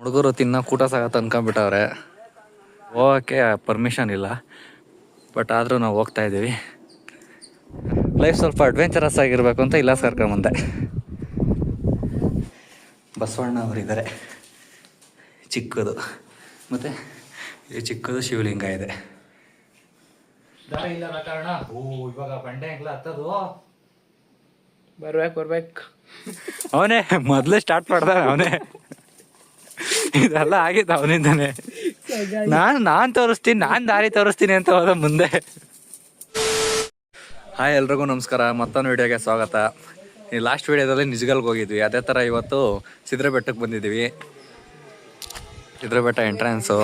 ಹುಡುಗರು ತಿನ್ನ ಕೂಟ ಸಾಗತ್ತೆ ಅನ್ಕೊಂಡ್ಬಿಟ್ಟವ್ರೆ. ಹೋಗೋಕ್ಕೆ ಪರ್ಮಿಷನ್ ಇಲ್ಲ. ಬಟ್ ಆದರೂ ನಾವು ಹೋಗ್ತಾ ಇದ್ದೀವಿ. ಲೈಫ್ ಸ್ವಲ್ಪ ಅಡ್ವೆಂಚರಸ್ ಆಗಿರಬೇಕು ಅಂತ ಇಲ್ಲ ಕರ್ಕೊಂಬಂದೆ ಬಸವಣ್ಣ ಅವರಿದ್ದಾರೆ. ಚಿಕ್ಕದು. ಮತ್ತೆ ಇದು ಚಿಕ್ಕದು ಶಿವಲಿಂಗ ಇದೆ. ದಾರಿ ಇಲ್ಲದ ಕಾರಣ ಓ ಇವಾಗ ಬಂಡೆ ಎಲ್ಲ ಹತ್ತದು. ಬರ್ಬೇಕು ಬರ್ಬೇಕು. ಅವನೇ ಮೊದಲೇ ಸ್ಟಾರ್ಟ್ ಮಾಡ್ದ ಅವನೇ. ಇದೆಲ್ಲ ಆಗಿದ್ದು ಅವನಿಂದಾನೆ. ನಾನು ನಾನು ತೋರಿಸ್ತೀನಿ ನಾನು ದಾರಿ ತೋರಿಸ್ತೀನಿ ಅಂತ ಹೋದ ಮುಂದೆ. ಹಾಯ್ ಎಲ್ರಿಗೂ ನಮಸ್ಕಾರ ಮತ್ತೊಂದು ವಿಡಿಯೋಗೆ ಸ್ವಾಗತ. ಈ ಲಾಸ್ಟ್ ವಿಡಿಯೋದಲ್ಲಿ ನಿಜಗಲ್ಗೆ ಹೋಗಿದ್ವಿ. ಅದೇ ಥರ ಇವತ್ತು ಸಿದ್ರ ಬೆಟ್ಟಕ್ಕೆ ಬಂದಿದ್ದೀವಿ. ಸಿದ್ರ ಬೆಟ್ಟ ಎಂಟ್ರೆನ್ಸು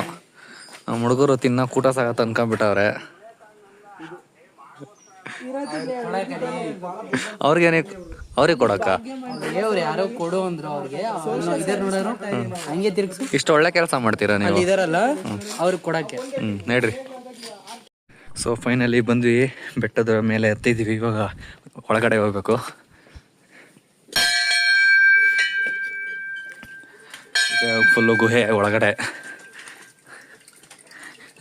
ನಮ್ಮ ಹುಡುಗರು ತಿನ್ನೋ ಕೂಟ ಸಾಗತ್ತೆ ಅನ್ಕೊಂಡ್ಬಿಟ್ಟವ್ರೆ ಅವ್ರಿಗೇನೆ ಅವ್ರಿಗೆ ಕೊಡಕ್ಕ ಅವ್ರು ಯಾರೋ ಕೊಡು ಅಂದ್ರು ಅವ್ರಿಗೆ. ಇದಾರ ನೋಡೋರು. ಹಂಗೆ ತಿರ್ಗ್ಸು. ಇಷ್ಟು ಒಳ್ಳೆ ಕೆಲಸ ಮಾಡ್ತೀರಾ ನೀವು? ಇದಾರಲ್ಲ ಅವ್ರಿಗೆ ಕೊಡಕ್ಕೆ. ಹ್ಞೂ ನಡ್ರಿ. ಸೊ ಫೈನಲಿ ಬಂದ್ವಿ. ಬೆಟ್ಟದ ಮೇಲೆ ಎತ್ತಿದ್ದೀವಿ. ಇವಾಗ ಒಳಗಡೆ ಹೋಗ್ಬೇಕು. ಫುಲ್ಲು ಗುಹೆ ಒಳಗಡೆ.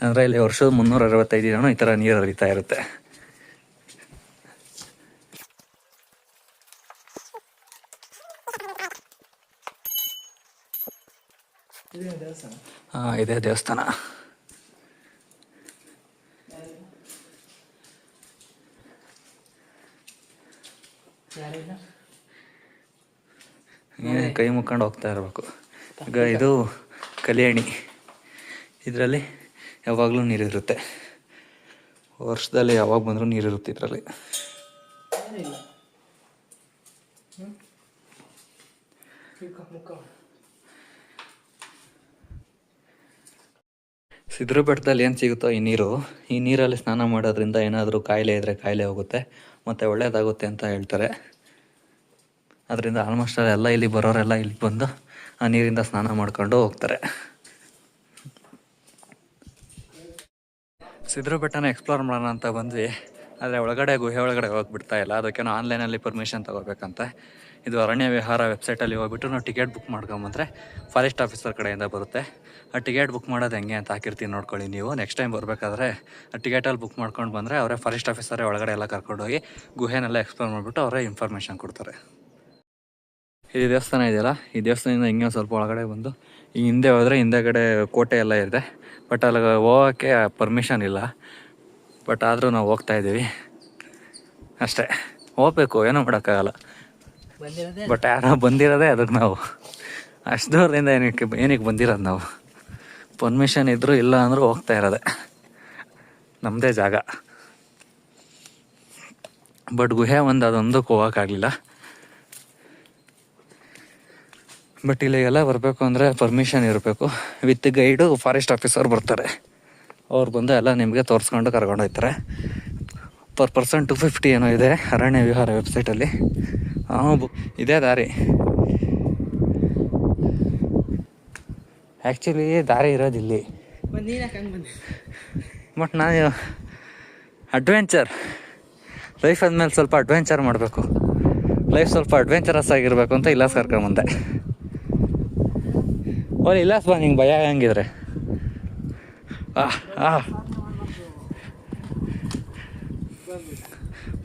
ಅಂದರೆ ಇಲ್ಲಿ ವರ್ಷದ ಮುನ್ನೂರ ಅರವತ್ತೈದು ಈ ಥರ ನೀರು ಹರಿತಾ ಇರುತ್ತೆ ಹಾಂ ಇದೆ ದೇವಸ್ಥಾನ. ಕೈ ಮುಕ್ಕೊಂಡು ಹೋಗ್ತಾ ಇರಬೇಕು. ಈಗ ಇದು ಕಲ್ಯಾಣಿ. ಇದರಲ್ಲಿ ಯಾವಾಗಲೂ ನೀರಿರುತ್ತೆ ವರ್ಷದಲ್ಲಿ ಯಾವಾಗ ಬಂದರೂ ನೀರಿರುತ್ತೆ ಇದರಲ್ಲಿ. ಸಿದ್ರ ಬೆಟ್ಟದಲ್ಲಿ ಏನು ಸಿಗುತ್ತೋ ಈ ನೀರು, ಈ ನೀರಲ್ಲಿ ಸ್ನಾನ ಮಾಡೋದ್ರಿಂದ ಏನಾದರೂ ಕಾಯಿಲೆ ಇದ್ದರೆ ಕಾಯಿಲೆ ಹೋಗುತ್ತೆ, ಮತ್ತು ಒಳ್ಳೆಯದಾಗುತ್ತೆ ಅಂತ ಹೇಳ್ತಾರೆ. ಅದರಿಂದ ಆಲ್ಮೋಸ್ಟ್ ಎಲ್ಲ ಇಲ್ಲಿ ಬರೋರೆಲ್ಲ ಇಲ್ಲಿ ಬಂದು ಆ ನೀರಿಂದ ಸ್ನಾನ ಮಾಡ್ಕೊಂಡು ಹೋಗ್ತಾರೆ. ಸಿದ್ರ ಬೆಟ್ಟನ ಎಕ್ಸ್ಪ್ಲೋರ್ ಮಾಡೋಣ ಅಂತ ಬಂದ್ವಿ. ಆದರೆ ಒಳಗಡೆ ಗುಹೆ ಒಳಗಡೆ ಹೋಗಿ ಬಿಡ್ತಾ ಇಲ್ಲ. ಅದಕ್ಕೆ ನಾವು ಆನ್ಲೈನಲ್ಲಿ ಪರ್ಮಿಷನ್ ತೊಗೋಬೇಕಂತ. ಇದು ಅರಣ್ಯ ವಿಹಾರ ವೆಬ್ಸೈಟಲ್ಲಿ ಹೋಗ್ಬಿಟ್ಟು ನಾವು ಟಿಕೆಟ್ ಬುಕ್ ಮಾಡ್ಕೊಂಬಂದ್ರೆ ಫಾರೆಸ್ಟ್ ಆಫೀಸರ್ ಕಡೆಯಿಂದ ಬರುತ್ತೆ. ಆ ಟಿಕೆಟ್ ಬುಕ್ ಮಾಡೋದು ಹೆಂಗೆ ಅಂತ ಹಾಕಿರ್ತೀನಿ ನೋಡ್ಕೊಳ್ಳಿ ನೀವು. ನೆಕ್ಸ್ಟ್ ಟೈಮ್ ಬರಬೇಕಾದ್ರೆ ಆ ಟಿಕೆಟಲ್ಲಿ ಬುಕ್ ಮಾಡ್ಕೊಂಡು ಬಂದರೆ ಅವರೇ ಫಾರೆಸ್ಟ್ ಆಫೀಸರೇ ಒಳಗಡೆ ಎಲ್ಲ ಕರ್ಕೊಂಡೋಗಿ ಗುಹೆನೆಲ್ಲ ಎಕ್ಸ್ಪ್ಲೋರ್ ಮಾಡಿಬಿಟ್ಟು ಅವರೇ ಇನ್ಫಾರ್ಮೇಷನ್ ಕೊಡ್ತಾರೆ. ಈ ದೇವಸ್ಥಾನ ಇದೆಯಲ್ಲ? ಈ ದೇವಸ್ಥಾನದಿಂದ ಹಿಂಗೆ ಸ್ವಲ್ಪ ಒಳಗಡೆ ಬಂದು ಹಿಂದೆ ಹೋದರೆ ಹಿಂದೆಗಡೆ ಕೋಟೆ ಎಲ್ಲ ಇದೆ. ಬಟ್ ಅಲ್ಲಿ ಹೋಗೋಕ್ಕೆ ಪರ್ಮಿಷನ್ ಇಲ್ಲ. ಬಟ್ ಆದರೂ ನಾವು ಹೋಗ್ತಾ ಇದ್ದೀವಿ. ಅಷ್ಟೇ. ಹೋಗ್ಬೇಕು, ಏನೂ ಮಾಡೋಕ್ಕಾಗಲ್ಲ. ಬಟ್ ಯಾರೋ ಬಂದಿರೋದೇ ಅದಕ್ಕೆ ನಾವು. ಅಷ್ಟು ದೂರದಿಂದ ಏನಕ್ಕೆ ಏನಕ್ಕೆ ಬಂದಿರೋದು ನಾವು? ಪರ್ಮಿಷನ್ ಇದ್ದರೂ ಇಲ್ಲ ಅಂದರೂ ಹೋಗ್ತಾ ಇರೋದೆ. ನಮ್ಮದೇ ಜಾಗ. ಬಟ್ ಗುಹೆ ಒಂದು ಅದೊಂದಕ್ಕೆ ಹೋಗೋಕ್ಕಾಗಲಿಲ್ಲ. ಬಟ್ ಇಲ್ಲಿಗೆಲ್ಲ ಬರಬೇಕು ಅಂದರೆ ಪರ್ಮಿಷನ್ ಇರಬೇಕು. ವಿತ್ ಗೈಡು ಫಾರೆಸ್ಟ್ ಆಫೀಸರ್ ಬರ್ತಾರೆ. ಅವ್ರು ಬಂದು ಎಲ್ಲ ನಿಮಗೆ ತೋರಿಸ್ಕೊಂಡು ಕರ್ಕೊಂಡು ಹೋಗ್ತಾರೆ. ಪರ್ ಪರ್ಸನ್ ಟು ಫಿಫ್ಟಿ ಏನೋ ಇದೆ ಅರಣ್ಯ ವಿಹಾರ ವೆಬ್ಸೈಟಲ್ಲಿ ಹಾಂ ಬು ಇದೇ ದಾರಿ. ಆ್ಯಕ್ಚುಲಿ ದಾರಿ ಇರೋದು ಇಲ್ಲಿ. ಬಟ್ ನಾನು ಅಡ್ವೆಂಚರ್ ಲೈಫ್ ಅಂದಮೇಲೆ ಸ್ವಲ್ಪ ಅಡ್ವೆಂಚರ್ ಮಾಡಬೇಕು. ಲೈಫ್ ಸ್ವಲ್ಪ ಅಡ್ವೆಂಚರಸ್ ಆಗಿರಬೇಕು ಅಂತ ಇಲ್ಲಾಸ್ ಕರ್ಕೊಂಬಂದೆ ಓ ಇಲ್ಲಾಸ್ ಬಾ ನಿಂಗೆ ಭಯ ಹಂಗಿದ್ರೆ?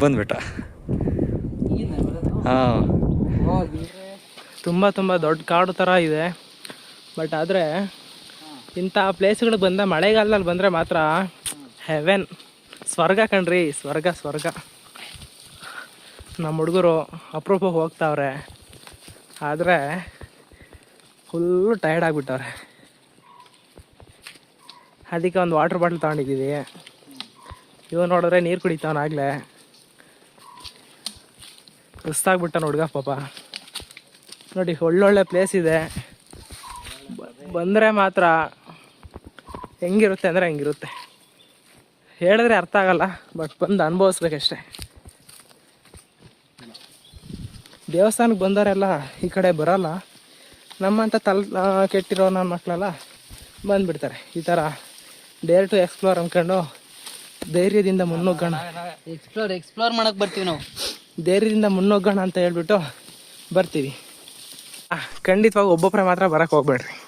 ಬಂದ್ಬಿಟ್ಟ. ಹಾಂ. ತುಂಬ ತುಂಬ ದೊಡ್ಡ ಕಾಡು ಥರ ಇದೆ. ಬಟ್ ಆದರೆ ಇಂಥ ಪ್ಲೇಸ್ಗಳಿಗೆ ಬಂದ ಮಳೆಗಾಲದಲ್ಲಿ ಬಂದರೆ ಮಾತ್ರ ಹೆವೆನ್. ಸ್ವರ್ಗ ಕಣ್ರಿ, ಸ್ವರ್ಗ ಸ್ವರ್ಗ. ನಮ್ಮ ಹುಡುಗರು ಅಪರೂಪ ಹೋಗ್ತಾವ್ರೆ. ಆದರೆ ಫುಲ್ಲು ಟಯರ್ಡ್ ಆಗಿಬಿಟ್ಟವ್ರೆ. ಅದಕ್ಕೆ ಒಂದು ವಾಟರ್ ಬಾಟ್ಲ್ ತೊಗೊಂಡಿದ್ದೀವಿ. ಇವ ನೋಡಿದ್ರೆ ನೀರು ಕುಡಿತಾವನಾಗಲೇ ಸುಸ್ತಾಗ್ಬಿಟ್ಟ ಹುಡುಗ ಪಾಪ. ನೋಡಿ, ಒಳ್ಳೊಳ್ಳೆ ಪ್ಲೇಸ್ ಇದೆ. ಬಂದರೆ ಮಾತ್ರ ಹೆಂಗಿರುತ್ತೆ ಅಂದರೆ ಹೆಂಗಿರುತ್ತೆ. ಹೇಳಿದ್ರೆ ಅರ್ಥ ಆಗಲ್ಲ ಬಟ್ ಬಂದು ಅನುಭವಿಸ್ಬೇಕಷ್ಟೆ. ದೇವಸ್ಥಾನಕ್ಕೆ ಬಂದವರೆಲ್ಲ ಈ ಕಡೆ ಬರೋಲ್ಲ. ನಮ್ಮಂಥ ತಲ್ ಕೆಟ್ಟಿರೋ ನನ್ನ ಮಕ್ಕಳೆಲ್ಲ ಬಂದುಬಿಡ್ತಾರೆ. ಈ ಥರ ಡೇರ್ ಟು ಎಕ್ಸ್ಪ್ಲೋರ್ ಅನ್ಕೊಂಡು ಧೈರ್ಯದಿಂದ ಮುನ್ನುಗ್ಗೋಣ ಎಕ್ಸ್ಪ್ಲೋರ್ ಎಕ್ಸ್ಪ್ಲೋರ್ ಮಾಡಕ್ ಬರ್ತೀವಿ ನಾವು. ಧೈರ್ಯದಿಂದ ಮುನ್ನುಗ್ಗೋಣ ಅಂತ ಹೇಳ್ಬಿಟ್ಟು ಬರ್ತೀವಿ. ಆ, ಖಂಡಿತವಾಗಿ ಒಬ್ಬೊಬ್ಬರೇ ಮಾತ್ರ ಬರಕ್ಕೆ ಹೋಗ್ಬೇಡ್ರಿ.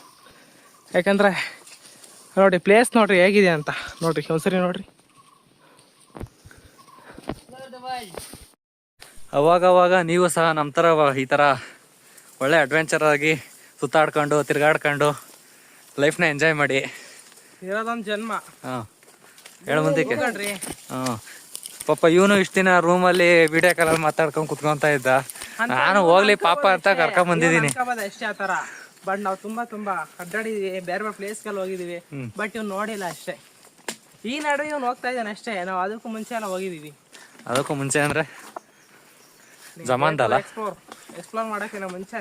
ಯಾಕಂದ್ರೆ ನೋಡಿ ಪ್ಲೇಸ್ ನೋಡ್ರಿ ಹೇಗಿದೆ ಅಂತ. ನೋಡ್ರಿ ಒಂದ್ಸರಿ ನೋಡ್ರಿ. ಅವಾಗ ಅವಾಗ ನೀವು ಸಹ ನಮ್ಮ ಥರ ಈ ಥರ ಒಳ್ಳೆ ಅಡ್ವೆಂಚರ್ ಆಗಿ ಸುತ್ತಾಡ್ಕೊಂಡು ತಿರುಗಾಡ್ಕೊಂಡು ಲೈಫ್ನ ಎಂಜಾಯ್ ಮಾಡಿ. ಇರೋದೊಂದು ಜನ್ಮ. ಹಾ ಹೇಳು ಮುಂದಕ್ಕೆ. ಹೋಗಣ್ರಿ ಹಾಂ ಪಾಪ ಇವನು ಇಷ್ಟ ದಿನ ರೂಮಲ್ಲಿ ವಿಡಿಯೋ ಕಾಲಲ್ಲಿ ಮಾತಾಡ್ಕೊಂಡ್ ಕುತ್ಕೊಂತ ಇದ್ದ. ನಾನು ಹೋಗ್ಲಿ ಪಾಪ ಅಂತ ಕರ್ಕೊಂಡ್ ಬಂದಿದ್ದೀನಿ. ಅಷ್ಟೇ ಆ ಬಟ್ ನಾವು ತುಂಬಾ ತುಂಬಾ ಅಡ್ಡಾಡಿದೀವಿ ಬೇರೆ ಬೇರೆ ಪ್ಲೇಸ್ಗೆಲ್ಲ ಹೋಗಿದೀವಿ. ಬಟ್ ಇವ್ನು ನೋಡಿಲ್ಲ ಅಷ್ಟೇ. ಈ ನಡುವೆ ಇವ್ನು ಹೋಗ್ತಾ ಇದ್ದಾನೆ ಅಷ್ಟೇ. ನಾವು ಅದಕ್ಕೂ ಮುಂಚೆ ಎಲ್ಲ ಹೋಗಿದೀವಿ. ಅದಕ್ಕೂ ಮುಂಚೆ ಅಂದ್ರೆ ಜಮಾನ್ದಲ್ಲ ಎಕ್ಸ್ಪ್ಲೋರ್ ಎಕ್ಸ್ಪ್ಲೋರ್ ಮಾಡೋಕ್ಕಿಂತ ಮುಂಚೆ.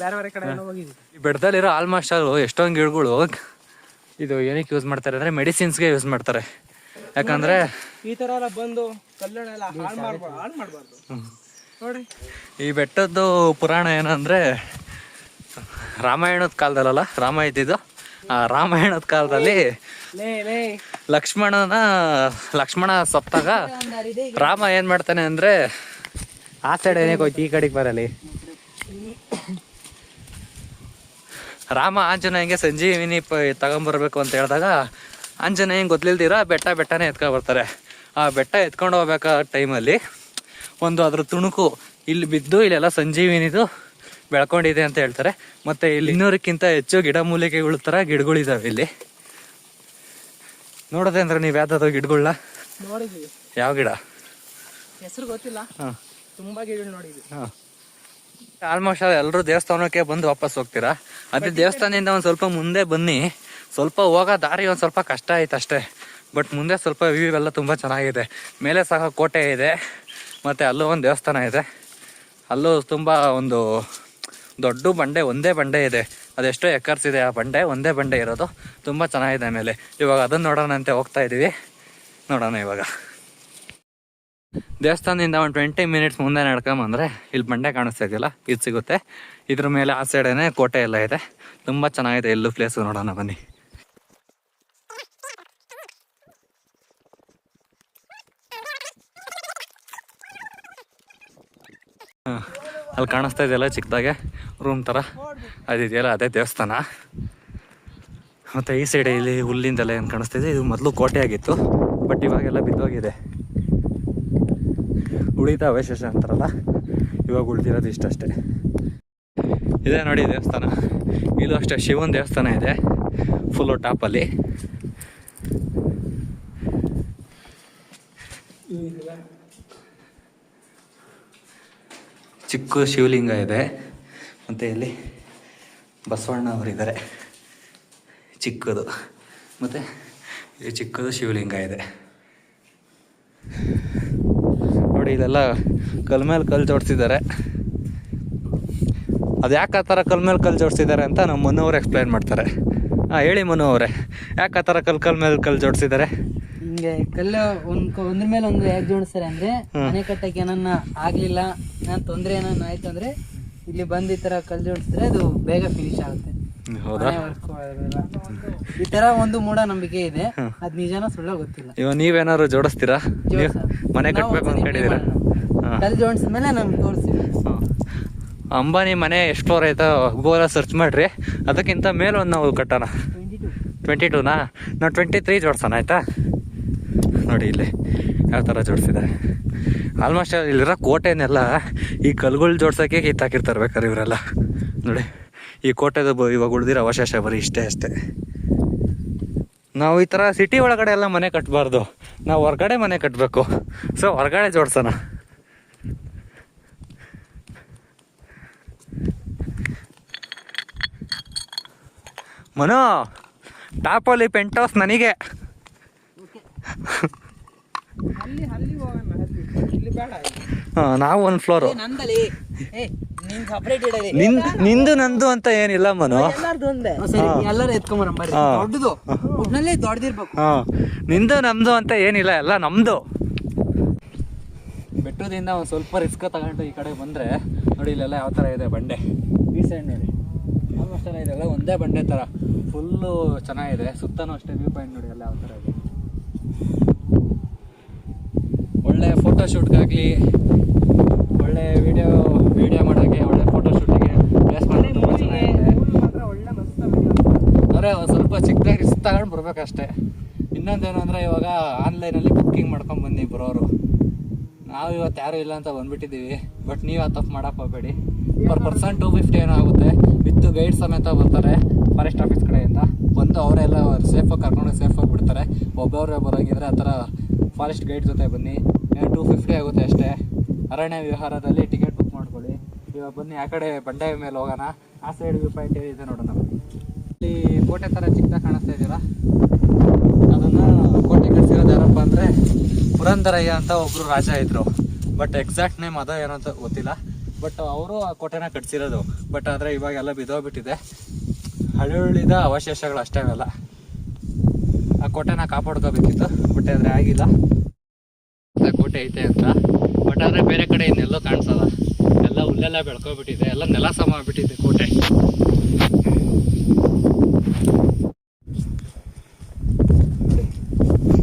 ಬೇರೆ ಬೇರೆ ಕಡೆ ಎಲ್ಲ ಹೋಗಿದ್ವಿ. ಬೆಟ್ಟದಲ್ಲಿರೋ ಆಲ್ಮೋಸ್ಟ್ ಆಲ್ ಎಷ್ಟೊಂದು ಗಿಡಗಳು ಇದು ಏನಕ್ಕೆ ಯೂಸ್ ಮಾಡ್ತಾರೆ ಅಂದರೆ ಮೆಡಿಸಿನ್ಸ್ಗೆ ಯೂಸ್ ಮಾಡ್ತಾರೆ. ಯಾಕಂದರೆ ಈ ತರ ಎಲ್ಲ ಬಂದು ಕಲ್ಲುಗಳೆಲ್ಲ ಹಾಳು ಮಾಡ್ಬಾರ್ದು ಹಾಳು ಮಾಡಬಾರ್ದು. ನೋಡಿ ಈ ಬೆಟ್ಟದ್ದು ಪುರಾಣ ಏನಂದರೆ ರಾಮಾಯಣದ ಕಾಲದಲ್ಲ ರಾಮ ಇದ್ದಿದ್ದು ಆ ರಾಮಾಯಣದ ಕಾಲದಲ್ಲಿ ಲಕ್ಷ್ಮಣನ ಲಕ್ಷ್ಮಣ ಸತ್ತಾಗ ರಾಮ ಏನು ಮಾಡ್ತಾನೆ ಅಂದರೆ ಆ ಸೈಡ್ ಏನಕ್ಕೆ ಹೋಯ್ತು ಈ ಕಡೆಗೆ ಬರಲಿ. ರಾಮ ಆಂಜನೇಯಂಗೆ ಸಂಜೀವಿನಿ ಪ ತಗೊಂಬರ್ಬೇಕು ಅಂತ ಹೇಳಿದಾಗ ಆಂಜನೇಯಂಗೆ ಗೊತ್ತಿಲ್ದಿರ ಬೆಟ್ಟ ಬೆಟ್ಟನೇ ಎತ್ಕೊಂಡು ಬರ್ತಾರೆ. ಆ ಬೆಟ್ಟ ಎತ್ಕೊಂಡು ಹೋಗ್ಬೇಕಾದ ಟೈಮಲ್ಲಿ ಒಂದು ಅದ್ರ ತುಣುಕು ಇಲ್ಲಿ ಬಿದ್ದು ಇಲ್ಲೆಲ್ಲ ಸಂಜೀವಿನಿದು ಬೆಳ್ಕೊಂಡಿದೆ ಅಂತ ಹೇಳ್ತಾರೆ. ಮತ್ತೆ ಇಲ್ಲಿ ಇನ್ನೂರಕ್ಕಿಂತ ಹೆಚ್ಚು ಗಿಡ ಮೂಲಿಕೆಗಳ ಥರ ಗಿಡಗಳಿದಾವೆ ಇಲ್ಲಿ. ನೋಡೋದೆ ಅಂದ್ರೆ ನೀವು ಯಾವ್ದಾದ್ರು ಗಿಡಗಳನ್ನ ನೋಡಿದ್ವಿ. ಯಾವ ಗಿಡ? ಹೆಸರು ಗೊತ್ತಿಲ್ಲ. ಹಾಂ. ತುಂಬಾ ಗಿಡ ನೋಡಿದ್ವಿ. ಹಾಂ. ಆಲ್ಮೋಸ್ಟ್ ಎಲ್ಲರೂ ದೇವಸ್ಥಾನಕ್ಕೆ ಬಂದು ವಾಪಸ್ ಹೋಗ್ತೀರಾ? ಅದೇ ದೇವಸ್ಥಾನದಿಂದ ಒಂದು ಸ್ವಲ್ಪ ಮುಂದೆ ಬನ್ನಿ. ಸ್ವಲ್ಪ ಹೋಗೋ ದಾರಿ ಒಂದು ಸ್ವಲ್ಪ ಕಷ್ಟ ಆಯ್ತು ಅಷ್ಟೇ. ಬಟ್ ಮುಂದೆ ಸ್ವಲ್ಪ ವ್ಯೂ ಎಲ್ಲ ತುಂಬ ಚೆನ್ನಾಗಿದೆ. ಮೇಲೆ ಸಹ ಕೋಟೆ ಇದೆ. ಮತ್ತು ಅಲ್ಲೂ ಒಂದು ದೇವಸ್ಥಾನ ಇದೆ. ಅಲ್ಲೂ ತುಂಬ ಒಂದು ದೊಡ್ಡ ಬಂಡೆ ಒಂದೇ ಬಂಡೆ ಇದೆ. ಅದೆಷ್ಟೋ ಎಕರ್ಸ್ ಇದೆ ಆ ಬಂಡೆ ಒಂದೇ ಬಂಡೆ ಇರೋದು. ತುಂಬ ಚೆನ್ನಾಗಿದೆ ಮೇಲೆ. ಇವಾಗ ಅದನ್ನು ನೋಡೋಣ ಅಂತ ಹೋಗ್ತಾ ಇದ್ದೀವಿ ನೋಡೋಣ ಇವಾಗ. ದೇವಸ್ಥಾನದಿಂದ ಒಂದು ಟ್ವೆಂಟಿ ಮಿನಿಟ್ಸ್ ಮುಂದೆ ನಡ್ಕೊಂಬಂದ್ರೆ ಇಲ್ಲಿ ಬಂಡೆ ಕಾಣಿಸ್ತಾ ಇದೆಯಲ್ಲ, ಇದು ಸಿಗುತ್ತೆ. ಇದ್ರ ಮೇಲೆ ಆ ಸೈಡೇನೆ ಕೋಟೆ ಎಲ್ಲ ಇದೆ. ತುಂಬ ಚೆನ್ನಾಗಿದೆ ಎಲ್ಲೂ ಪ್ಲೇಸು ನೋಡೋಣ ಬನ್ನಿ. ಅಲ್ಲಿ ಕಾಣಿಸ್ತಾ ಇದೆಯಲ್ಲ ಚಿಕ್ಕದಾಗೆ ರೂಮ್ ಥರ ಅದಿದೆಯಲ್ಲ ಅದೇ ದೇವಸ್ಥಾನ. ಮತ್ತು ಈ ಸೈಡ್ ಇಲ್ಲಿ ಹುಲ್ಲಿಂದೆಲ್ಲ ಏನು ಕಾಣಿಸ್ತಿದೆ ಇದು ಮೊದಲು ಕೋಟೆ ಆಗಿತ್ತು ಬಟ್ ಇವಾಗೆಲ್ಲ ಬಿದ್ದೋಗಿದೆ. ಉಳಿದ ಅವಶೇಷ ಅಂತಾರಲ್ಲ ಇವಾಗ ಉಳಿದಿರೋದು ಇಷ್ಟಷ್ಟೇ. ಇದೆ ನೋಡಿ ದೇವಸ್ಥಾನ. ಇಲ್ಲೂ ಅಷ್ಟೇ ಶಿವನ ದೇವಸ್ಥಾನ ಇದೆ ಫುಲ್ಲು ಟಾಪಲ್ಲಿ ಚಿಕ್ಕ ಶಿವಲಿಂಗ ಇದೆ. ಮತ್ತು ಇಲ್ಲಿ ಬಸವಣ್ಣ ಅವರಿದ್ದಾರೆ ಚಿಕ್ಕದು. ಮತ್ತು ಇಲ್ಲಿ ಚಿಕ್ಕದು ಶಿವಲಿಂಗ ಇದೆ. ನೋಡಿ ಇದೆಲ್ಲ ಕಲ್ ಮೇಲೆ ಕಲ್ಲು ಜೋಡಿಸಿದ್ದಾರೆ. ಅದು ಯಾಕೆ ಆ ಥರ ಕಲ್ ಮೇಲೆ ಕಲ್ಲು ಜೋಡಿಸಿದ್ದಾರೆ ಅಂತ ನಮ್ಮ ಮನು ಅವರು ಎಕ್ಸ್ಪ್ಲೈನ್ ಮಾಡ್ತಾರೆ. ಹಾಂ ಹೇಳಿ ಮನು ಅವರೇ ಯಾಕೆ ಆ ಥರ ಕಲ್ ಕಲ್ ಮೇಲೆ ಕಲ್ಲು ಜೋಡಿಸಿದ್ದಾರೆ? ಹಿಂಗೆ ಕಲ್ಲು ಒಂದು ಒಂದ್ರ ಮೇಲೆ ಒಂದು ಯಾಕೆ ಜೋಡಿಸ್ತಾರೆ ಅಂದ್ರೆ ಮನೆ ಕಟ್ಟಕ್ಕೆ ಏನನ್ನ ಆಗಲಿಲ್ಲ ನಾನು ತೊಂದರೆ ಏನನ್ನ ಆಯ್ತು ಅಂದ್ರೆ ಇಲ್ಲಿ ಬಂದು ಈ ಥರ ಕಲ್ಲು ಜೋಡಿಸಿದ್ರೆ ಅದು ಬೇಗ ಫಿನಿಶ್ ಆಗುತ್ತೆ. ಹೌದಾ. ಈ ತರ ಒಂದು ಮೂಢನಂಬಿಕೆ ಇದೆ. ಅದ್ ನಿಜಾನ ಸುಳ್ಳ ಗೊತ್ತಿಲ್ಲ. ಇವಾಗ ನೀವೇನಾದ್ರು ಜೋಡಿಸ್ತೀರಾ? ನೀವು ಮನೆ ಕಟ್ಬೇಕು ಅನ್ಕೊಂಡಿದ್ದೀರಾ ಕಲ್ಲು ಜೋಡಿಸಿದ ಮೇಲೆ ನಮ್ಗೆ ತೋರಿಸ್ತೀವಿ ಅಂಬಾನಿ ಮನೆ ಎಷ್ಟು ಫ್ಲೋರ್ ಆಯ್ತಾ ಗೂಗಲ್ ಸರ್ಚ್ ಮಾಡ್ರಿ. ಅದಕ್ಕಿಂತ ಮೇಲೆ ಒಂದು ನಾವು ಕಟ್ಟೋಣ. ಟ್ವೆಂಟಿ ಟೂನಾ ನಾವು ಟ್ವೆಂಟಿ ತ್ರೀ ಜೋಡ್ಸೋಣ ಆಯಿತಾ? ನೋಡಿ ಇಲ್ಲಿ ಯಾವ ಥರ ಜೋಡಿಸಿದ್ದಾರೆ ಆಲ್ಮೋಸ್ಟ್ ಇಲ್ಲಿರೋ ಕೋಟೆನೆಲ್ಲ ಈ ಕಲ್ಗಳು ಜೋಡ್ಸೋಕ್ಕೆ ಕಿತ್ತಾಕಿರ್ತಾರೆ ಬೇಕಾದ್ರೆ ಇವರೆಲ್ಲ. ನೋಡಿ. ಈ ಕೋಟೆದ ಇವಾಗ ಉಳಿದಿರೋ ಅವಶೇಷ ಬರೀ ಇಷ್ಟೇ ಅಷ್ಟೇ. ನಾವು ಈ ಥರ ಸಿಟಿ ಒಳಗಡೆ ಎಲ್ಲ ಮನೆ ಕಟ್ಟಬಾರ್ದು ನಾವು ಹೊರಗಡೆ ಮನೆ ಕಟ್ಟಬೇಕು ಸೊ ಹೊರಗಡೆ ಜೋಡ್ಸೋಣ. ಮನೋ ಟಾಪಲ್ಲಿ ಪೆಂಟ್ ಹೌಸ್ ನನಗೆ. ಅಲ್ಲಿ ಅಲ್ಲಿ ಹೋಗೋಣ ಅಲ್ಲಿ. ಬೇಡ ನಾವು ಒಂದು ಫ್ಲೋರು ನಿನ್ ನಿಂದು ನಿಂದು ಅಂತ ಏನಿಲ್ಲ ಮನು. ಎಲ್ಲಾರ್ದು ಒಂದೇ. ಸರಿ ಎಲ್ಲರೂ ಎತ್ಕೊಂಬರ ಬರ್ರಿ. ಹಾ. ದೊಡ್ಡದು. ಒಟ್ನಲ್ಲಿ ದೊಡ್ಡದಿರ್ಬೇಕು ಹಾಂ. ನಿಂದು ನಮ್ದು ಅಂತ ಏನಿಲ್ಲ ಎಲ್ಲ ನಮ್ದು. ಬೆಟ್ಟದಿಂದ ಒಂದು ಸ್ವಲ್ಪ ರಿಸ್ಕ್ ತಗೊಂಡು ಈ ಕಡೆ ಬಂದರೆ ನೋಡಿ ಇಲ್ಲೆಲ್ಲ ಯಾವ ಥರ ಇದೆ ಬಂಡೆ. ಈ ಸೈಡ್ ನೋಡಿ. ಆಲ್ಮೋಸ್ಟ್ ಎಲ್ಲ ಇದೆಲ್ಲ ಒಂದೇ ಬಂಡೆ ಥರ ಫುಲ್ಲು ಚೆನ್ನಾಗಿದೆ. ಸುತ್ತನೂ ಅಷ್ಟೇ ವ್ಯೂ ಪಾಯಿಂಟ್ ನೋಡಿ ಎಲ್ಲ ಯಾವ ಥರ ಇದೆ. ಒಳ್ಳೆ ಫೋಟೋ ಶೂಟ್ಗಾಗಲಿ ಒಳ್ಳೆ ವಿಡಿಯೋ ವಿಡಿಯೋ ಮಾಡೋಕ್ಕೆ ಒಳ್ಳೆ ಫೋಟೋ ಶೂಟಿಗೆ ಪ್ಲೇಸ್ ಮಾಡೋದು ತುಂಬ ಚೆನ್ನಾಗಿದೆ ಮಾತ್ರ ಸ್ವಲ್ಪ ಚಿಕ್ಕದಾಗಿ ರಿಸ್ಕ್ ತಗೊಂಡು ಬರಬೇಕಷ್ಟೇ. ಇನ್ನೊಂದೇನು ಅಂದರೆ ಇವಾಗ ಆನ್ಲೈನಲ್ಲಿ ಬುಕ್ಕಿಂಗ್ ಮಾಡ್ಕೊಂಡು ಬನ್ನಿ ಬರೋರು ನಾವು ಇವತ್ತು ಯಾರೂ ಇಲ್ಲ ಅಂತ ಬಂದ್ಬಿಟ್ಟಿದ್ದೀವಿ. ಬಟ್ ನೀವು ಆ ತಪ್ಪು ಮಾಡಕ್ಕೆ ಹೋಗಬೇಡಿ. ಪರ್ ಪರ್ಸನ್ ಟೂ ಫಿಫ್ಟಿ ಏನೋ ಆಗುತ್ತೆ. ವಿತ್ ಗೈಡ್ ಸಮೇತ ಬರ್ತಾರೆ ಫಾರೆಸ್ಟ್ ಆಫೀಸ್ ಕಡೆಯಿಂದ. ಬಂದು ಅವರೆಲ್ಲ ಸೇಫಾಗಿ ಕರ್ಕೊಂಡು ಸೇಫಾಗಿ ಬಿಡ್ತಾರೆ. ಒಬ್ಬೊಬ್ಬರೇ ಬರೋಗಿದ್ರೆ ಆ ಥರ ಫಾರೆಸ್ಟ್ ಗೈಡ್ ಜೊತೆ ಬನ್ನಿ. ಟೂ ಫಿಫ್ಟಿ ಆಗುತ್ತೆ ಅಷ್ಟೇ. ಅರಣ್ಯ ವಿಹಾರದಲ್ಲಿ ಟಿಕೆಟ್ ಬುಕ್ ಮಾಡ್ಕೊಳ್ಳಿ. ಇವಾಗ ಬನ್ನಿ, ಆ ಕಡೆ ಬಂಡೆ ಮೇಲೆ ಹೋಗೋಣ. ಆ ಸೈಡ್ ವ್ಯೂ ಪಾಯಿಂಟ್ ಇದೆ ನೋಡೋಣ ಇಲ್ಲಿ ಕೋಟೆ ಥರ ಚಿಕ್ಕದಾಗಿ ಕಾಣಿಸ್ತಾ ಇದ್ದೀರಾ ಅದನ್ನು ಕೋಟೆ ಕಟ್ಸಿರೋದು ಯಾರಪ್ಪ ಅಂದರೆ ಪುರಂದರಯ್ಯ ಅಂತ ಒಬ್ಬರು ರಾಜ ಇದ್ದರು ಬಟ್ ಎಕ್ಸಾಕ್ಟ್ ನೇಮ್ ಅದ ಏನಂತ ಗೊತ್ತಿಲ್ಲ. ಬಟ್ ಅವರು ಆ ಕೋಟೆನ ಕಟ್ಸಿರೋದು. ಬಟ್ ಆದರೆ ಇವಾಗೆಲ್ಲ ಬಿದ್ದೋಗ್ಬಿಟ್ಟಿದೆ. ಹಳ್ಳಿದ ಅವಶೇಷಗಳು ಅಷ್ಟೇ ಅವೆಲ್ಲ. ಆ ಕೋಟೆನ ಕಾಪಾಡ್ಕೋಬೇಕಿತ್ತು ಬಟ್ ಆದರೆ ಆಗಿಲ್ಲ. ಕೋಟೆ ಐತೆ ಅಂತ. ಬಟ್ ಆದರೆ ಬೇರೆ ಕಡೆ ಇನ್ನೆಲ್ಲೋ ಕಾಣಿಸಲ್ಲ. ಎಲ್ಲ ಹುಲ್ಲೆಲ್ಲ ಬೆಳ್ಕೊಬಿಟ್ಟಿದೆ. ಎಲ್ಲ ನೆಲ ಸಮ ಆಗ್ಬಿಟ್ಟಿದೆ ಕೋಟೆ.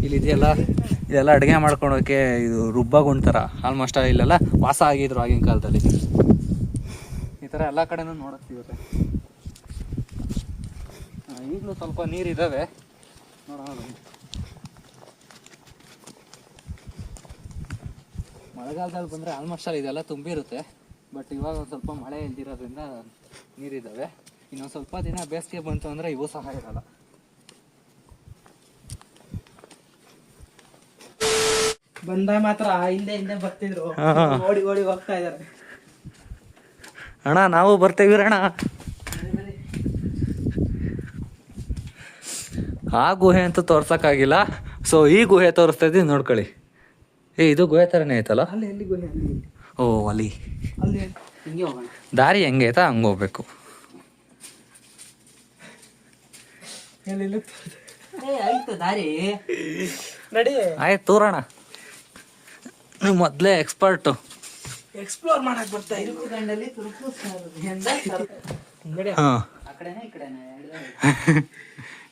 ಇಲ್ಲಿ ಇದೆಯಲ್ಲ ಇದೆಲ್ಲ ಅಡುಗೆ ಮಾಡ್ಕೊಳೋಕೆ ಇದು ರುಬ್ಬಗುಂಡ್ತಾರ ಆಲ್ಮೋಸ್ಟ್ ಇಲ್ಲೆಲ್ಲ ವಾಸ ಆಗಿದ್ರು ಆಗಿನ ಕಾಲದಲ್ಲಿ. ಈ ಥರ ಎಲ್ಲ ಕಡೆನೂ ನೋಡಕ್ ಸಿಗುತ್ತೆ. ಈಗಲೂ ಸ್ವಲ್ಪ ನೀರಿದ್ದಾವೆ ನೋಡೋಣ ಮಳೆಗಾಲದಲ್ಲಿ ಬಂದರೆ ಆಲ್ಮೋಸ್ಟ್ ಆಲ್ ಇದೆಲ್ಲ ತುಂಬಿರುತ್ತೆ. ಬಟ್ ಇವಾಗ ಒಂದು ಸ್ವಲ್ಪ ಮಳೆ ಇಲ್ದಿರೋದ್ರಿಂದ ನೀರಿದ್ದಾವೆ ಇನ್ನೊಂದು ಸ್ವಲ್ಪ ದಿನ ಬೇಸಿಗೆ ಬಂತು ಅಂದರೆ ಇವು ಸಹ ಇರಲ್ಲ. ಬಂದ ಮಾತ್ರ ಹಿಂದೆ ಹಿಂದೆ ಬರ್ತಿದ್ರು. ಹಾ. ಓಡಿ ಓಡಿ ಹೋಗ್ತಾ ಇದಾರೆ ಅಣ್ಣ ನಾವು ಬರ್ತೇವಿ ಅಣ್ಣ. ಆ ಗುಹೆ ಅಂತೂ ತೋರ್ಸಕ್ಕಾಗಿಲ್ಲ. ಸೊ ಈ ಗುಹೆ ತೋರಿಸ್ತಾ ಇದ್ದೀನಿ ನೋಡ್ಕೊಳ್ಳಿ. ಏ ಇದು ಗುಹೆ ಥರನೇ ಐತಲ್ಲ? ಅಲ್ಲಿ ಎಲ್ಲಿ ಗುಹೆ ಅಲ್ಲಿ ಓ ಅಲ್ಲಿ. ಅಲ್ಲಿ ಹಿಂಗೆ ಹೋಗೋಣ. ದಾರಿ ಹೆಂಗೆ ಆಯ್ತಾ ಹಂಗೆ ಹೋಗ್ಬೇಕು. ಆಯ್ತು ದಾರಿ. ನಡಿ. ಆಯ್ತು ತೋರೋಣ. ನೀವು ಮೊದಲೇ ಎಕ್ಸ್ಪರ್ಟು ಎಕ್ಸ್ಪ್ಲೋರ್ ಮಾಡಕ್ ಬರ್ತಾ ಇರು. ತುರುಕು ದಂಡಲ್ಲಿ ತುರುಕು ಸಾರು. ಎಂದ ಸಾರು? ನಡಿ. ಹಾಂ.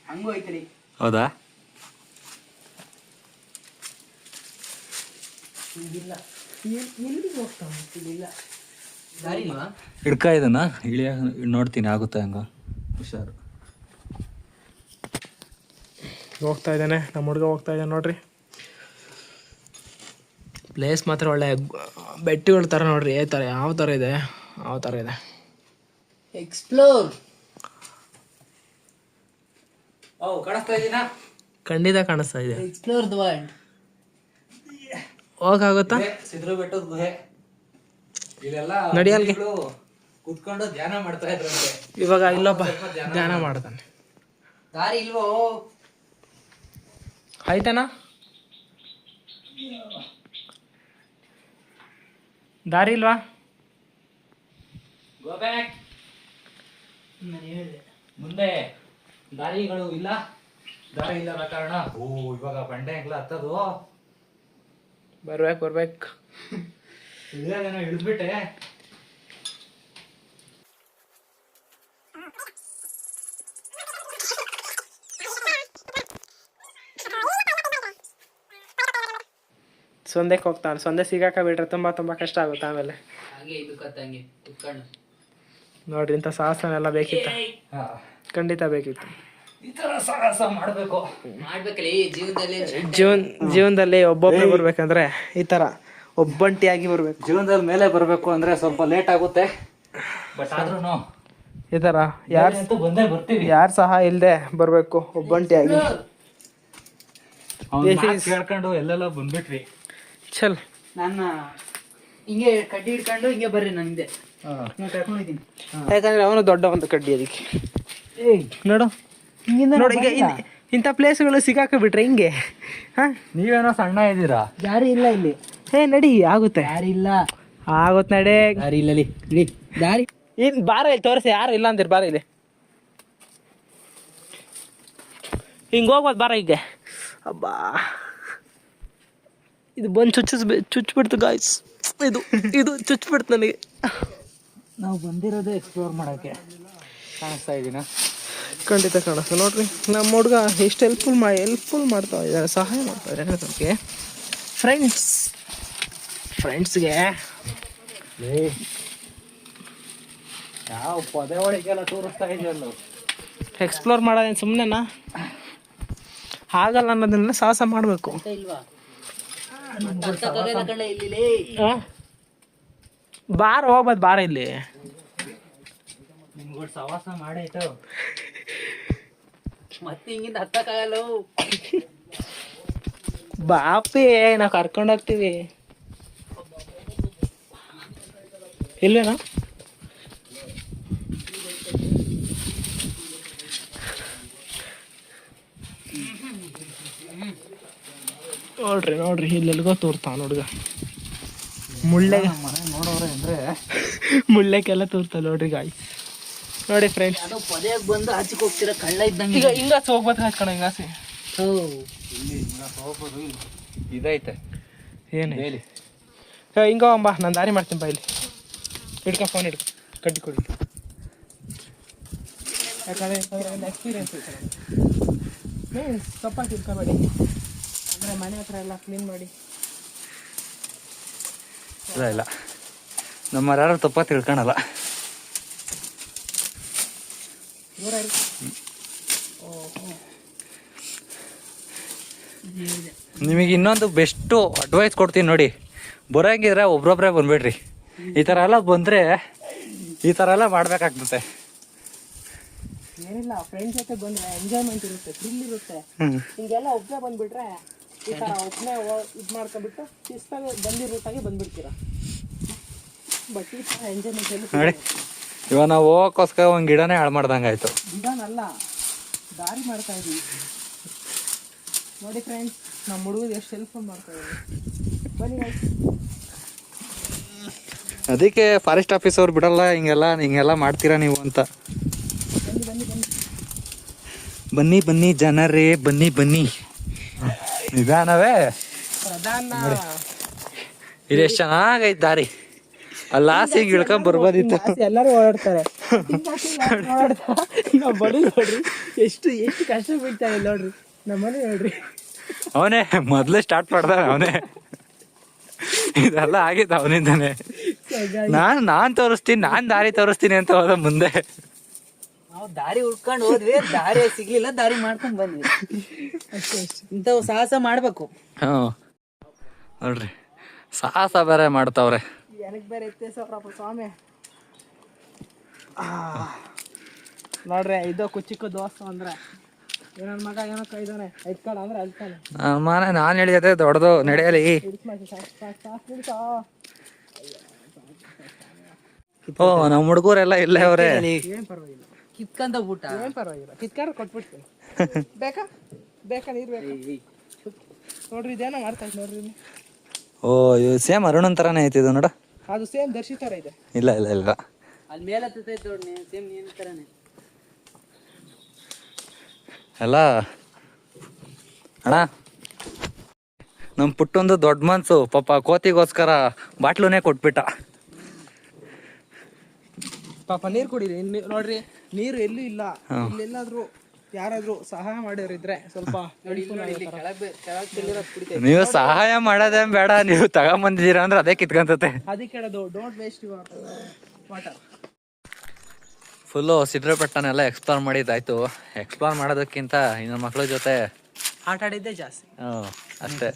ಹಂಗೂ ಐತ್ರಿ ಹೌದಾ? ಎಲ್ಲಿಗೆ ಹೋಗ್ತಾ ಹಿಡ್ಕ ಇದನ್ನ. ಇಳಿಯ ನೋಡ್ತೀನಿ ಆಗುತ್ತೆ ಹಂಗ. ಹುಷಾರು. ಹೋಗ್ತಾ ಇದ್ದಾನೆ. ನಮ್ಮ ಹುಡುಗ ಹೋಗ್ತಾ ಇದ್ದಾನೆ ನೋಡ್ರಿ. ಪ್ಲೇಸ್ ಮಾತ್ರ ಒಳ್ಳೆ ಬೆಟ್ಟಗಳ ಥರ ನೋಡ್ರಿ. ಏ ತರ ಯಾವ ಥರ ಇದೆ? ಯಾವ ಥರ ಇದೆ? ಎಕ್ಸ್ಪ್ಲೋರ್ ಓ ಕಾಣಿಸ್ತಾ ಇದೀನಾ? ಖಂಡಿತ ಕಾಣಿಸ್ತಾ ಇದೆ. ಎಕ್ಸ್ಪ್ಲೋರ್ ದ ವರ್ಲ್ಡ್ ಹೋಗಾಗುತ್ತಾ? ಸಿದ್ರು ಬೆಟ್ಟದ ಗುಹೆ. ಇಲ್ಲೆಲ್ಲ ನಡಿ ಅಲ್ಗೆ. ಮುನಿಗಳು ಕುತ್ಕೊಂಡು ಧ್ಯಾನ ಮಾಡ್ತಾ ಇದ್ರಂತೆ. ಇವಾಗ ಇಲ್ಲೊಬ್ಬ ಧ್ಯಾನ ಮಾಡ್ತಾನೆ. ದಾರಿ ಇಲ್ವೋ? ಆಯ್ತಾನ ದಾರಿ ಇಲ್ವಾ? Go back. ಮುಂದೆ ದಾರಿಗಳು ಇಲ್ಲ. ದಾರಿ ಇಲ್ಲದ ಕಾರಣ. ಓ ಇವಾಗ ಬಂಡೆ ಎಲ್ಲ ಹತ್ತದು. ಬರ್ಬೇಕು ಬರ್ಬೇಕು ಇಳಿದ್ಬಿಟ್ಟೆ ಸೊಂದೆಗೆ ಹೋಗ್ತಾನೆ. ಸೊಂದೆ ಸಿಗಾಕ ಬಿಟ್ರೆ ತುಂಬಾ ತುಂಬಾ ಕಷ್ಟ ಆಗುತ್ತೆ ಆಮೇಲೆ. ಹಾಗೆ ಇದು ಕತ್ತಂಗೆ ಕುತ್ಕೊಂಡು ನೋಡ್ರಿ ಇಂಥ ಸಾಹಸನೆಲ್ಲ ಬೇಕಿತ್ತು? ಖಂಡಿತ ಬೇಕಿತ್ತು. ಈ ತರ ಸಾಹಸ ಮಾಡಬೇಕು. ಮಾಡ್ಬೇಕಲ್ಲ ಈ ಜೀವನದಲ್ಲಿ ಜೀವನ್ ಜೀವನದಲ್ಲಿ ಒಬ್ಬೊಬ್ಬರು ಬರ್ಬೇಕಂದ್ರೆ ಈ ತರ ಒಬ್ಬಂಟಿಯಾಗಿ ಬರ್ಬೇಕು. ಜೀವನದಲ್ಲಿ ಮೇಲೆ ಬರಬೇಕು ಅಂದ್ರೆ ಸ್ವಲ್ಪ ಲೇಟ್ ಆಗುತ್ತೆ. ಬಟ್ ಆದ್ರೂ ಈ ತರ ಯಾರ್ ಅಂತೂ ಬಂದೇ ಬರ್ತೀವಿ. ಯಾರ್ ಸಹ ಇಲ್ದೆ ಬರ್ಬೇಕು ಒಬ್ಬಂಟಿಯಾಗಿ. ಅವ್ನ್ ಮಾತ್ ಕೇಳ್ಕೊಂಡು ಎಲ್ಲೆಲ್ಲ ಬಂದ್ಬಿಟ್ವಿ. ಚಲ್ ನನ್ನ ಹಿಂಗೆ ಕಡ್ಡಿ ಹಿಡ್ಕೊಂಡು ಹಿಂಗೆ ಬರ್ರಿ ಹಿಂದೆ. ನಾನು ಕರ್ಕೊಂಡಿದ್ದೀನಿ. ಯಾಕಂದ್ರೆ ಅವನು ದೊಡ್ಡ ಒಂದು ಕಡ್ಡಿ ಅದಕ್ಕೆ. ನೋಡು. ನೋಡಿ ಈಗ ಇಂಥ ಪ್ಲೇಸ್ಗಳು ಸಿಗಾಕ ಬಿಟ್ರೆ ಹಿಂಗೆ. ಹಾ? ನೀವೇನೋ ಸಣ್ಣ ಇದ್ದೀರಾ? ಯಾರು ಇಲ್ಲ ಇಲ್ಲಿ. ಏ ನಡಿ ಆಗುತ್ತೆ. ದಾರಿ ಇಲ್ಲ. ಆಗುತ್ತೆ ನಡೆ. ಯಾರು ಇಲ್ಲ ಇಲ್ಲಿ. ದಾರಿ ಇನ್ ಬಾರ ಇಲ್ಲಿ ತೋರಿಸಿ ಯಾರು ಇಲ್ಲ ಅಂದಿರಿ ಬಾರ ಇಲ್ಲಿ. ಹಿಂಗೆ ಹೋಗ್ಬೋದು ಬಾರ ಹೀಗೆ. ಅಬ್ಬಾ. ಇದು ಬಂದು ಚುಚ್ಚಿಸ್ಬೇ ಚುಚ್ಚಿಬಿಡ್ತು ಗಾಯ್ಸ್ ಇದು ಇದು ಚುಚ್ಚಿಬಿಡ್ತು ನನಗೆ. ನಾವು ಬಂದಿರೋದೇ ಎಕ್ಸ್ಪ್ಲೋರ್ ಮಾಡೋಕ್ಕೆ ಕಾಣಿಸ್ತಾ ಇದೀನ? ಖಂಡಿತ ಕಾಣಿಸ್ತು ನೋಡ್ರಿ ನಮ್ಮ ಹುಡುಗ ಎಷ್ಟು ಹೆಲ್ಪ್ಫುಲ್ ಮಾಡಿ ಹೆಲ್ಪ್ಫುಲ್ ಮಾಡ್ತಾ ಇದ್ದಾರೆ ಸಹಾಯ ಮಾಡ್ತಾ ಇದ್ದಾರೆ ನಮಗೆ. ಫ್ರೆಂಡ್ಸ್ ಫ್ರೆಂಡ್ಸ್ಗೆ ಯಾವ ಪೊದೆ ಒಳಗೆಲ್ಲ ತೋರಿಸ್ತಾ ಇದೆಯಲ್ಲ ಎಕ್ಸ್ಪ್ಲೋರ್ ಮಾಡೋದೇನು ಸುಮ್ಮನೆನಾ ಆಗಲ್ಲ ಅನ್ನೋದನ್ನ ಸಾಹಸ ಮಾಡಬೇಕು. ಬಾರ ಹೋಗ್ಬೋದು ಬಾರ ಇಲ್ಲಿ. ನಿಮ್ಗಳು ಸವಾಸ ಮಾಡಾಯ್ತು ಮತ್ತೆ ಹಿಂಗಿಂದ ಹತ್ತಕ್ಕಾಗಲ್ಲ ಬಾಪಿ ನಾವು ಕರ್ಕೊಂಡು ಹೋಗ್ತೀವಿ. ಇಲ್ವೇನಾ ನೋಡ್ರಿ ನೋಡ್ರಿ ಇಲ್ಲೆಲ್ಗೋ ತೋರ್ತಾವ ನೋಡ್ಗ ಮುಳ್ಳೆ ನೋಡೋರೆ ಅಂದ್ರೆ ಮುಳ್ಳೆಕ್ಕೆಲ್ಲ ತೋರ್ತಾವ ನೋಡ್ರಿ ಗಾಯ್ ನೋಡಿ ಫ್ರೆಂಡ್ಸ್ ಅದು ಪದೇ ಬಂದು ಆಚೆಗೆ ಹೋಗ್ತಿರೋ? ಕಳ್ಳ ಇದ್ದಂಗೆ. ಈಗ ಹಿಂಗ ಹೋಗ್ಬೋದು ಹಚ್ಕೊಳ ಹಿಂಗಾಸಿ ಹೋ. ಇದೈತೆ. ಏನು? ಹೇಳಿ ಹಿಂಗ ಬಾ ನಾನು ದಾರಿ ಮಾಡ್ತೀನಿ ಬಾ ಇಲ್ಲಿ. ಹಿಡ್ಕೊ ಫೋನ್ ಹಿಡ್ಕೊ. ಕಟ್ಟಿ ಕೊಡಿ. ಯಾಕಂದ್ರೆ ಒಂದು ಎಕ್ಸ್ಪೀರಿಯನ್ಸ್ ಐತೆ ಮೀನ್ಸ್ ತಪ್ಪಾಗಿ ತಿಳ್ಕೊಬೇಡಿ. ಅಂದರೆ ಮನೆ ಹತ್ರ ಎಲ್ಲ ಕ್ಲೀನ್ ಮಾಡಿ. ಇಲ್ಲ ಇಲ್ಲ. ನಮ್ಮ ಯಾರು ತಪ್ಪ ತಿಳ್ಕೊಳಲ್ಲ. ದೂರ ಇರಿ ನಿಮಗೆ ಇನ್ನೊಂದು ಬೆಸ್ಟು ಅಡ್ವೈಸ್ ಕೊಡ್ತೀನಿ ನೋಡಿ. ಬರೋಂಗಿದ್ರೆ ಒಬ್ರೊಬ್ರೇ ಬಂದ್ಬಿಡ್ರಿ. ಈ ಥರ ಎಲ್ಲ ಬಂದರೆ ಈ ಥರ ಎಲ್ಲ ಮಾಡಬೇಕಾಗ್ತದೆ. ಏನಿಲ್ಲ ಫ್ರೆಂಡ್ಸ್ ಜೊತೆ ಬಂದರೆ ಎಂಜಾಯ್ಮೆಂಟ್ ಇರುತ್ತೆ ಥ್ರಿಲ್ ಇರುತ್ತೆ. ಹಿಂಗೆಲ್ಲ ಒಬ್ಬನೇ ಬಂದ್ಬಿಟ್ರೆ ಈ ಥರ ಒಬ್ಬನೇ ಇದು ಮಾಡ್ಕೊಂಡ್ಬಿಟ್ಟು ಶಿಸ್ತಾಗಿ ಬಂದಿರೋ ರೂಟಾಗಿ ಬಂದ್ಬಿಡ್ತೀರ. ಬಟ್ ಈ ಥರ ಎಂಜಾಯ್ಮೆಂಟ್ ಎಲ್ಲಿ ಇವಾಗ ನಾವು ಹೋಗೋಕ್ಕೋಸ್ಕರ ಒಂದು ಗಿಡನೇ ಹಾಳು ಮಾಡ್ದಂಗೆ ಆಯಿತು. ಗಿಡನಲ್ಲ ದಾರಿ ಮಾಡ್ತಾ ನೋಡಿ ಫ್ರೆಂಡ್ಸ್ ನಮ್ಮ ಹುಡುಗರು ಎಷ್ಟು ಹೆಲ್ಪ್ ಮಾಡ್ತಾ ಇದ್ದೀವಿ ಬನ್ನಿ. ಅದಕ್ಕೆ ಫಾರೆಸ್ಟ್ ಆಫೀಸ್ ಅವ್ರು ಬಿಡಲ್ಲ ಹಿಂಗೆಲ್ಲ ಹಿಂಗೆಲ್ಲ ಮಾಡ್ತೀರಾ ನೀವು ಅಂತ. ಬನ್ನಿ ಬನ್ನಿ ಜನರೇ ಬನ್ನಿ ಬನ್ನಿ. ನಿಧಾನವೇ. ಪ್ರಧಾನ. ಎಷ್ಟು ಚೆನ್ನಾಗೈತೆ ದಾರಿ. ಲಾಸಿಗೆ ಇಳ್ಕೊಂಡ್ ಬರ್ಬೋದಿತ್ತು. ಎಲ್ಲಾರು ಓಡಾಡ್ತಾರೆ. ನಾವು ಬಡಿ ನೋಡ್ರಿ ಎಷ್ಟು ಎಷ್ಟು ಕಷ್ಟ ಬೀಳ್ತಾ ಇಲ್ಲ ನೋಡ್ರಿ. ನಮ್ಮ ಮನೆ ನೋಡ್ರಿ. ಅವನೇ ಮೊದ್ಲೇ ಸ್ಟಾರ್ಟ್ ಮಾಡ್ದ ಅವನೇ. ಇದೆಲ್ಲ ಆಗಿದ್ ಅವನಿಂದಾನೆ. ನಾನ್ ನಾನ್ ತೋರಿಸ್ತೀನಿ ನಾನ್ ದಾರಿ ತೋರಿಸ್ತೀನಿ ಅಂತ ಹೋದ ಮುಂದೆ. ನಾವು ದಾರಿ ಹುಡ್ಕೊಂಡು ಹೋದ್ವಿ ದಾರಿ ಸಿಗ್ಲಿಲ್ಲ ದಾರಿ ಮಾಡ್ಕೊಂಡ್ ಬಂದ್ವಿ. ಅಷ್ಟೇ ಅಷ್ಟೇ. ಇಂಥವು ಸಾಹಸ ಮಾಡ್ಬೇಕು. ಹ್ಞೂ ನೋಡ್ರಿ ಸಾಹಸ ಬೇರೆ ಮಾಡ್ತಾವ್ರೆ. ನನಗೆ ಬೇರೆ ಎತ್ತೇಸವ್ರಪ್ಪ ಸ್ವಾಮಿ ಆ. ನೋಡ್ರಿ ಇದು ಕುಚ್ಚಿಕ್ಕ ದೋಸ್ತ ಅಂದ್ರೆ ನನ್ನ ಮಗ ಏನೋ ಕೈದಾನೆ ಎತ್ಕೊಳ ಅಂದ್ರೆ ಅಳ್ತಾನೆ ನನ್ನ ಮನೆ ನಾನು ಹೇಳಿದೆ ದೊಡ್ಡದು ನಡೆಯಲಿ ಓ ನಮ್ಮ ಹುಡುಗರೆಲ್ಲ ಇಲ್ಲೇ ಅವ್ರೆ ಏನು ಪರವಾಗಿಲ್ಲ ಕಿತ್ಕಂದ ಊಟ ಏನ್ ಪರವಾಗಿಲ್ಲ ಕಿತ್ಕಾರ ಕೊಟ್ಬಿಡ್ತೀನಿ ಬೇಕಾ ಬೇಕಾ ನೀರು ಬೇಕಾ ನೋಡ್ರಿ ಇದೇನೋ ಮಾಡ್ತಾ ನೋಡ್ರಿ. ಓ ಇದು ಸೇಮ್ ಅರುಣನ್ ತರಾನೇ ಐತಿ ಇದು ನೋಡ ಅದು ಸೇಮ್ ದರ್ಶಿ ತರ ಇದೆ. ಇಲ್ಲ ಇಲ್ಲ ಇಲ್ಲ. ಅಲ್ಲಿ ಮೇಲೆ ಹತ್ತೈತೆ ನೋಡಿ ಸೇಮ್ ನೀನ್ ತರನೇ. ಅಲ್ಲ ಅಣ್ಣ ನಮ್ಮ ಪುಟ್ಟೊಂದು ದೊಡ್ಡ ಮನ್ಸು ಪಾಪ ಕೋತಿಗೋಸ್ಕರ ಬಾಟ್ಲುನೇ ಕೊಟ್ಬಿಟ್ಟ. ಪಾಪ ನೀರು ಕುಡೀರಿ ನೋಡ್ರಿ ನೀರು ಎಲ್ಲೂ ಇಲ್ಲ. ಇಲ್ಲೆಲ್ಲಾದ್ರೂ ಯಾರಾದ್ರೂ ಸಹಾಯ ಮಾಡಿದ್ರೆ ಸ್ವಲ್ಪ ನೀವು ಸಹಾಯ ಮಾಡೋದೇನ್ ಬೇಡ ನೀವು ತಗೊಂಬಂದಿದ್ದೀರಾ ಅಂದ್ರೆ ಅದೇ ಕಿತ್ಕೊಂತತೆ. ಅದಕ್ಕೆ ಹೇಳೋದು don't waste your water full ಸಿದ್ರಪಟ್ಟನೆಲ್ಲ explore ಮಾಡಿದ್ದಾಯ್ತು. ಎಕ್ಸ್ಪ್ಲೋರ್ ಮಾಡೋದಕ್ಕಿಂತ ಇನ್ನು ಮಕ್ಕಳ ಜೊತೆ ಆಟ ಆಡಿದ್ದೆ ಜಾಸ್ತಿ. ಹ್ಞೂ ಅಷ್ಟೇ.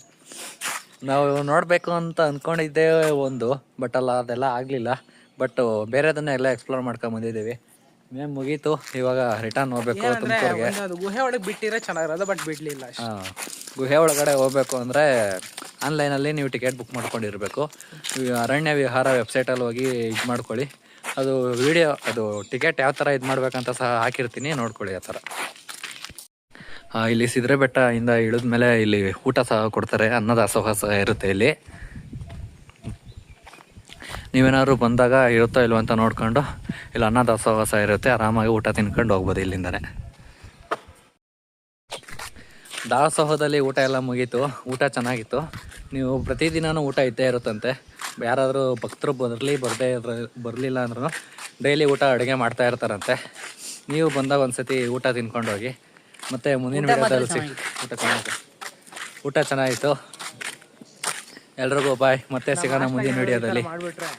ನಾವು ನೋಡಬೇಕು ಅಂತ ಅಂದ್ಕೊಂಡಿದ್ದೆ ಒಂದು ಬಟ್ ಅಲ್ಲ ಅದೆಲ್ಲ ಆಗಲಿಲ್ಲ. ಬಟ್ ಬೇರೆದನ್ನೆಲ್ಲ ಎಕ್ಸ್ಪ್ಲೋರ್ ಮಾಡ್ಕೊಂಡು ಬಂದಿದ್ದೀವಿ. ಮೇಮ್ ಮುಗೀತು. ಇವಾಗ ರಿಟರ್ನ್ ಹೋಗ್ಬೇಕು ತುಮಕೂರಿಗೆ. ಅದು ಗುಹೆ ಒಳಗೆ ಬಿಟ್ಟಿರೋ ಚೆನ್ನಾಗಿರೋದು ಬಟ್ ಬಿಡ್ಲಿಲ್ಲ ಹಾಂ ಗುಹೆ ಒಳಗಡೆ ಹೋಗ್ಬೇಕು ಅಂದರೆ ಆನ್ಲೈನಲ್ಲಿ ನೀವು ಟಿಕೆಟ್ ಬುಕ್ ಮಾಡ್ಕೊಂಡಿರಬೇಕು. ಅರಣ್ಯ ವಿಹಾರ ವೆಬ್ಸೈಟಲ್ಲಿ ಹೋಗಿ ಇದು ಮಾಡ್ಕೊಳ್ಳಿ. ಅದು ವಿಡಿಯೋ ಅದು ಟಿಕೆಟ್ ಯಾವ ಥರ ಇದು ಮಾಡ್ಬೇಕಂತ ಸಹ ಹಾಕಿರ್ತೀನಿ ನೋಡ್ಕೊಳ್ಳಿ ಆ ಥರ ಇಲ್ಲಿ ಸಿದ್ರೆ ಬೆಟ್ಟ ಇಂದ ಇಳಿದ ಮೇಲೆ ಇಲ್ಲಿ ಊಟ ಸಹ ಕೊಡ್ತಾರೆ ಅನ್ನದಾಸೋಹ ಸಹ ಇರುತ್ತೆ ಇಲ್ಲಿ. ನೀವೇನಾದ್ರು ಬಂದಾಗ ಇರುತ್ತೋ ಇಲ್ವೋ ಅಂತ ನೋಡ್ಕೊಂಡು ಇಲ್ಲ ಅನ್ನದಾಸೋಹ ಸಹ ಇರುತ್ತೆ ಆರಾಮಾಗಿ ಊಟ ತಿನ್ಕೊಂಡು ಹೋಗ್ಬೋದು ಇಲ್ಲಿಂದಲೇ ದಾಸೋಹದಲ್ಲಿ ಊಟ ಎಲ್ಲ ಮುಗೀತು ಊಟ ಚೆನ್ನಾಗಿತ್ತು. ನೀವು ಪ್ರತಿದಿನನೂ ಊಟ ಇದ್ದೇ ಇರುತ್ತಂತೆ. ಯಾರಾದರೂ ಭಕ್ತರು ಬರಲಿ ಬರದೇ ಬರಲಿಲ್ಲ ಅಂದ್ರೂ ಡೈಲಿ ಊಟ ಅಡುಗೆ ಮಾಡ್ತಾ ಇರ್ತಾರಂತೆ. ನೀವು ಬಂದಾಗ ಒಂದ್ಸತಿ ಊಟ ತಿನ್ಕೊಂಡು ಹೋಗಿ. ಮತ್ತೆ ಮುಂದಿನ ವಿಡಿಯೋದಲ್ಲಿ ಸಿಕ್ ಊಟ ಚೆನ್ನಾಗಿತ್ತು. ಊಟ ಚೆನ್ನಾಗಿತ್ತು. ಎಲ್ರಿಗೂ ಬಾಯ್ ಮತ್ತೆ ಸಿಗೋಣ ಮುಂದಿನ ವಿಡಿಯೋದಲ್ಲಿ. ಮಾಡ್ಬಿಟ್ರೆ.